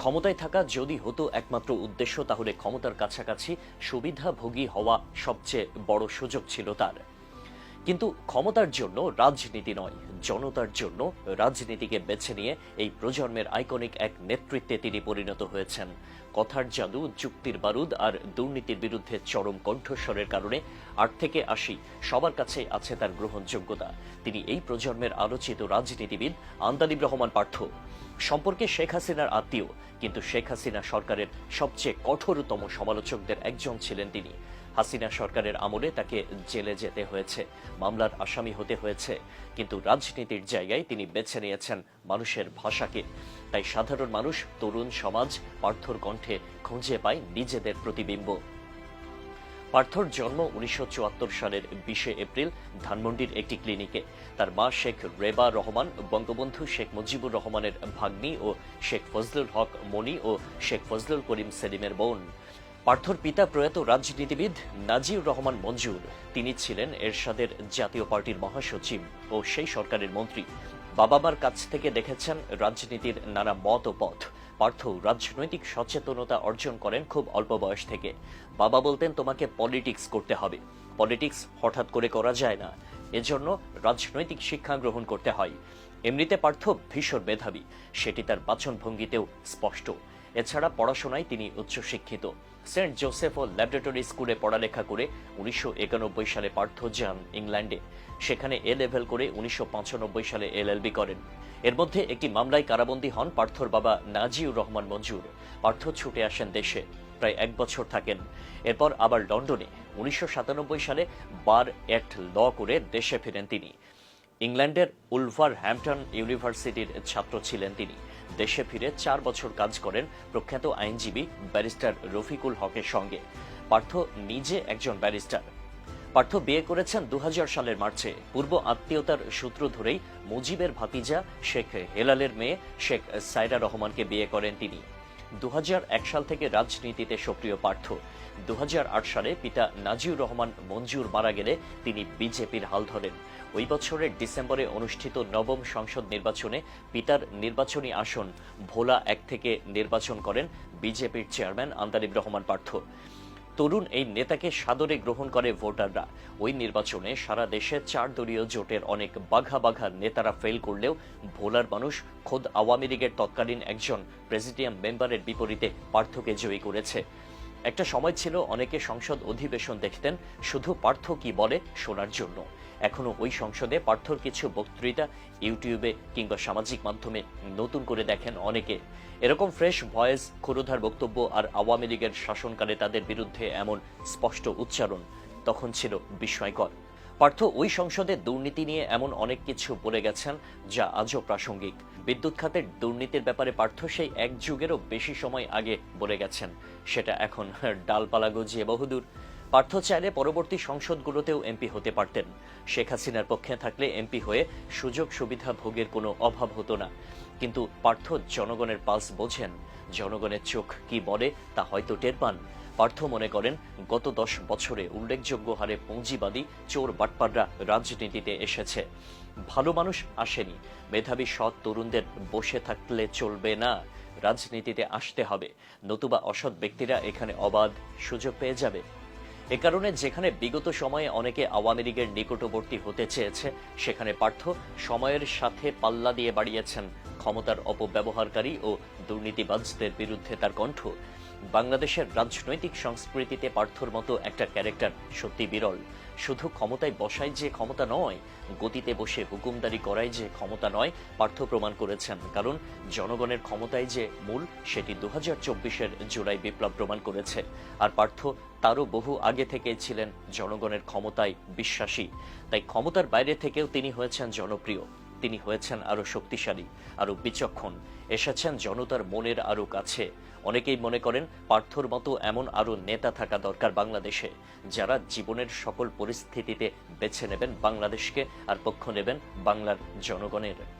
ক্ষমতায় থাকা যদি হতো একমাত্র উদ্দেশ্য, তাহলে ক্ষমতার কাছাকাছি সুবিধাভোগী হওয়া সবচেয়ে বড় সুযোগ ছিল তার। কিন্তু ক্ষমতার জন্য রাজনীতি নয় জনতার জন্য রাজনীতিকে বেছে নিয়ে এই প্রজন্মের আইকনিক এক নেতৃত্বে তিনি পরিণত হয়েছেন। কথার জাদু যুক্তির বারুদ আর দুর্নীতির বিরুদ্ধে চরম কণ্ঠস্বরের কারণে আট থেকে আশি সবার কাছে আছে তার গ্রহণযোগ্যতা। তিনি এই প্রজন্মের আলোচিত রাজনীতিবিদ আন্দালিব রহমান পার্থ। সম্পর্কে শেখ হাসিনার আত্মীয়, কিন্তু শেখ হাসিনা সরকারের সবচেয়ে কঠোরতম সমালোচকদের একজন ছিলেন তিনি। হাসিনা সরকারের আমলে তাকে জেলে যেতে হয়েছে। মামলার আসামি হতে হয়েছে, কিন্তু রাজনীতির জায়গায় তিনি বেছে নিয়েছেন মানুষের ভাষাকে। তাই সাধারণ মানুষ, তরুণ সমাজ, পার্থর কণ্ঠে খুঁজে পায় নিজেদের প্রতিবিম্ব। পার্থর জন্ম উনিশশো চুয়াত্তর সালের বিশে এপ্রিল ধানমন্ডির একটি ক্লিনিকে। তার মা শেখ রেবা রহমান, বঙ্গবন্ধু শেখ মুজিবুর রহমানের ভাগ্নি ও শেখ ফজলুল হক মনি ও শেখ ফজলুল করিম সেলিমের বোন। পার্থর পিতা প্রয়াত রাজনীতিবিদ নাজিউর রহমান মঞ্জুর, তিনি ছিলেন এরশাদের জাতীয় পার্টির মহাসচিব ও সেই সরকারের মন্ত্রী। বাবা মার কাছ থেকে দেখেছেন রাজনীতির নানা মত ও পথ। পার্থ রাজনৈতিক সচেতনতা অর্জন করেন খুব অল্প বয়স থেকে। বাবা বলতেন, তোমাকে পলিটিক্স করতে হবে। পলিটিক্স হঠাৎ করে করা যায় না। এজন্য রাজনৈতিক শিক্ষা গ্রহণ করতে হয়। এমনিতে পার্থ ভীষণ মেধাবী। সেটি তার বাচনভঙ্গিতেও স্পষ্ট। এছাড়া পড়াশোনায় তিনি উচ্চশিক্ষিত। সেন্ট জোসেফ ও ল্যাবরেটরি স্কুলে পড়ালেখা করে উনিশশো একানব্বই সালে পার্থ যান ইংল্যান্ডে। সেখানে এ লেভেল করে উনিশশো পঁচানব্বই সালে এলএলবি করেন। এর মধ্যে একটি মামলায় কারাবন্দী হন পার্থর বাবা নাজিউর রহমান মঞ্জুর। পার্থ ছুটে আসেন দেশে। প্রায় এক বছর থাকেন। এরপর আবার লন্ডনে উনিশশো সাতানব্বই সালে বার অ্যাক্ট ল করে দেশে ফিরেন তিনি। ইংল্যান্ডের উলভার হ্যাম্পটন ইউনিভার্সিটির ছাত্র ছিলেন তিনি। দেশে ফিরে চার বছর কাজ করেন প্রখ্যাত আইনজীবী ব্যারিস্টার রফিকুল হকের সঙ্গে। পার্থ নিজে একজন ব্যারিস্টার। পার্থ বিয়ে করেছেন দু হাজার সালের মার্চে। পূর্ব আত্মীয়তার সূত্র ধরেই মুজিবের ভাতিজা শেখ হেলালের মেয়ে শেখ সাইরা রহমানকে বিয়ে করেন তিনি। দু হাজার এক সাল থেকে রাজনীতিতে সক্রিয় পার্থ। দু হাজার আট সালে পিতা নাজিউর রহমান মঞ্জুর মারা গেলে তিনি বিজেপির হাল ধরেন। ওই বছরের ডিসেম্বরে অনুষ্ঠিত নবম সংসদ নির্বাচনে পিতার নির্বাচনী আসন ভোলা এক থেকে নির্বাচন করেন বিজেপির চেয়ারম্যান আন্দালিব রহমান পার্থ। তরুণ এই নেতাকে সাদরে গ্রহণ করে ভোটাররা। ওই নির্বাচনে সারা দেশে চার দলীয় জোটের অনেক বাঘা বাঘা নেতারা ফেল করলেও ভোলার মানুষ খোদ আওয়ামী লীগের তৎকালীন একজন প্রেসিডিয়াম মেম্বারের বিপরীতে পার্থকে জয়ী করেছে। একটা সময় ছিল অনেকে সংসদ অধিবেশন দেখতেন, শুধু পার্থ কি বলে শোনার জন্য। এখনও ওই সংসদে পার্থর কিছু বক্তৃতা ইউটিউবে কিংবা সামাজিক মাধ্যমে নতুন করে দেখেন অনেকে। এরকম ফ্রেশ ভয়েস, ক্ষুরোধার বক্তব্য আর আওয়ামী লীগের শাসনকালে তাদের বিরুদ্ধে এমন স্পষ্ট উচ্চারণ তখন ছিল বিস্ময়কর। পার্থ, ওই সংসদে দুর্নীতি নিয়ে এমন অনেক কিছু বলে গেছেন যা আজও প্রাসঙ্গিক। বিদ্যুৎ খাতের দুর্নীতির ব্যাপারে পার্থ সেই এক যুগেরও বেশি সময় আগে বলে গেছেন। সেটা এখন ডালপালা গজিয়ে বহুদূর। পার্থ চাইলে পরবর্তী সংসদগুলোতেও এমপি হতে পারতেন। শেখ হাসিনার পক্ষে থাকলে এমপি হয়ে সুযোগ সুবিধা ভোগের কোনো অভাব হতো না। কিন্তু পার্থ জনগণের পালস বোঝেন, জনগণের চোখ কি বলে তা হয়তো টের পান। পার্থ মনে করেন, গত দশ বছরে উল্লেখযোগ্য হারে পুঁজিবাদী চোর বাটপাররা রাজনীতিতে এসেছে। ভালো মানুষ আসেনি। মেধাবী সৎ তরুণদের বসে থাকলে চলবে না। রাজনীতিতে আসতে হবে। নতুবা অসৎ ব্যক্তিরা এখানে অবাধ সুযোগ পেয়ে যাবে। এ কারণে যেখানে বিগত সময়ে অনেকে আওয়ামী লীগের নিকটবর্তী হতে চেয়েছে, সেখানে পার্থ সময়ের সাথে পাল্লা দিয়ে বাড়িয়েছেন। ক্ষমতার অপব্যবহারকারী ও দুর্নীতিবাজদের বিরুদ্ধে তার কণ্ঠ। বাংলাদেশের রাজনৈতিক সংস্কৃতিতে পার্থর মতো একটা ক্যারেক্টার। সত্যি বিরল। শুধু ক্ষমতায় বসাই যে ক্ষমতা নয়, গতিতে বসে হুকুমদারি করায় যে ক্ষমতা নয়, পার্থ প্রমাণ করেছেন। কারণ জনগণের ক্ষমতায় যে মূল, সেটি দু হাজার জুলাই বিপ্লব প্রমাণ করেছে। আর পার্থ তারও বহু আগে থেকে ছিলেন জনগণের ক্ষমতায় বিশ্বাসী। তাই ক্ষমতার বাইরে থেকেও তিনি হয়েছেন জনপ্রিয়। তিনি হয়েছেন আরও শক্তিশালী আরও বিচক্ষণ। এসেছেন জনতার মনের আরও কাছে। অনেকেই মনে করেন পার্থর মতো এমন আরও নেতা থাকা দরকার বাংলাদেশে। যারা জীবনের সকল পরিস্থিতিতে বেছে নেবেন বাংলাদেশকে আর পক্ষ নেবেন বাংলার জনগণের।